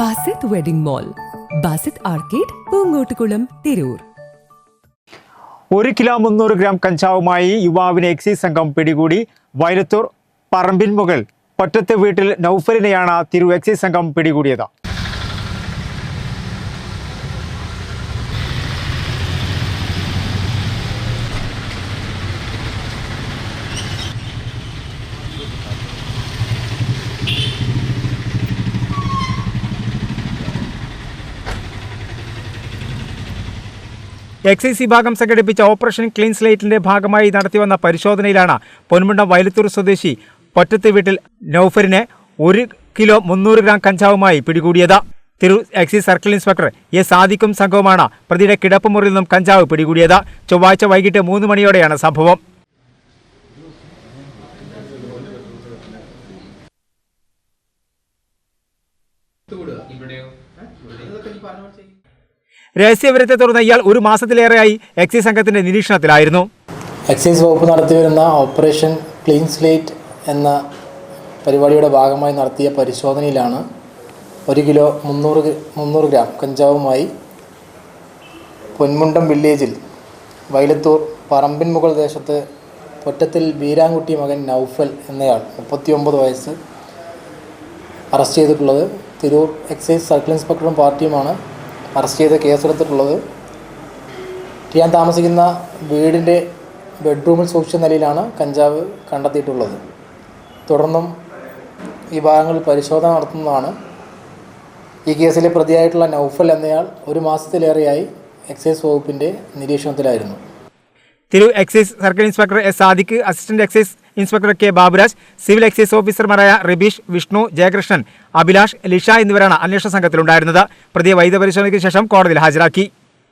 Basith wedding mall Basith arcade Poongottukulam Tirur. ഒരു kilo മുന്നൂറ് gram കഞ്ചാവുമായി യുവാവിനെ എക്സൈസ് സംഘം പിടികൂടി. വയലത്തൂർ പറമ്പിൻമുകൾ പൊറ്റത്തെ വീട്ടിൽ നൌഫലിനെയാണ് തിരു എക്സൈസ് സംഘം പിടികൂടിയത്. എക്സൈസ് വിഭാഗം സംഘടിപ്പിച്ച ഓപ്പറേഷൻ ക്ലീൻ സ്ലേറ്റിന്റെ ഭാഗമായി നടത്തിവന്ന പരിശോധനയിലാണ് പൊന്മുണ്ടം വയലത്തൂർ സ്വദേശി പൊറ്റത്ത് വീട്ടിൽ നൌഫറിനെ ഒരു കിലോ മുന്നൂറ് ഗ്രാം കഞ്ചാവുമായി പിടികൂടിയത്. Tiru excise circle inspector A സാദിക്കും സംഘവുമാണ് പ്രതിയുടെ കിടപ്പുമുറിയിൽ നിന്നും കഞ്ചാവ് പിടികൂടിയത്. ചൊവ്വാഴ്ച വൈകിട്ട് മൂന്ന് മണിയോടെയാണ് സംഭവം. രഹസ്യവിവരത്തെ തുടർന്ന് ഇയാൾ ഒരു മാസത്തിലേറെയായി എക്സൈസ് സംഘത്തിന്റെ നിരീക്ഷണത്തിലായിരുന്നു. എക്സൈസ് വകുപ്പ് നടത്തിവരുന്ന ഓപ്പറേഷൻ ക്ലീൻ സ്ലേറ്റ് എന്ന പരിപാടിയുടെ ഭാഗമായി നടത്തിയ പരിശോധനയിലാണ് ഒരു കിലോ മുന്നൂറ് മുന്നൂറ് ഗ്രാം കഞ്ചാവുമായി പൊന്മുണ്ടം വില്ലേജിൽ വൈലത്തൂർ പറമ്പിൻമുകൾ ദേശത്ത് പൊറ്റത്തിൽ ബീരാൻകുട്ടി മകൻ നൗഫൽ എന്നയാൾ മുപ്പത്തിയൊമ്പത് വയസ്സ് അറസ്റ്റ് ചെയ്തിട്ടുള്ളത്. തിരൂർ എക്സൈസ് സർക്കിൾ ഇൻസ്പെക്ടറും പാർട്ടിയുമാണ്. അറസ്റ്റ് ചെയ്ത് കേസെടുത്തിട്ടുള്ളത്. ഞാൻ താമസിക്കുന്ന വീടിന്റെ ബെഡ്റൂമിൽ സൂക്ഷിച്ച നിലയിലാണ് കഞ്ചാവ് കണ്ടെത്തിയിട്ടുള്ളത്. തുടർന്നും ഈ ഭാഗങ്ങളിൽ പരിശോധന നടത്തുന്നതാണ്. ഈ കേസിലെ പ്രതിയായിട്ടുള്ള നൗഫൽ എന്നയാൾ ഒരു മാസത്തിലേറെയായി എക്സൈസ് വകുപ്പിന്റെ നിരീക്ഷണത്തിലായിരുന്നു. Tiru excise circle inspector S Sadiq assistant excise inspector K Baburaj civil excise ഓഫീസർമാരായ റിബീഷ് വിഷ്ണു ജയകൃഷ്ണൻ അഭിലാഷ് ലിഷ എന്നിവരാണ് അന്വേഷണ സംഘത്തിലുണ്ടായിരുന്നത്. പ്രതിയെ വൈദ്യപരിശോധനയ്ക്ക് ശേഷം കോടതിയിൽ ഹാജരാക്കി.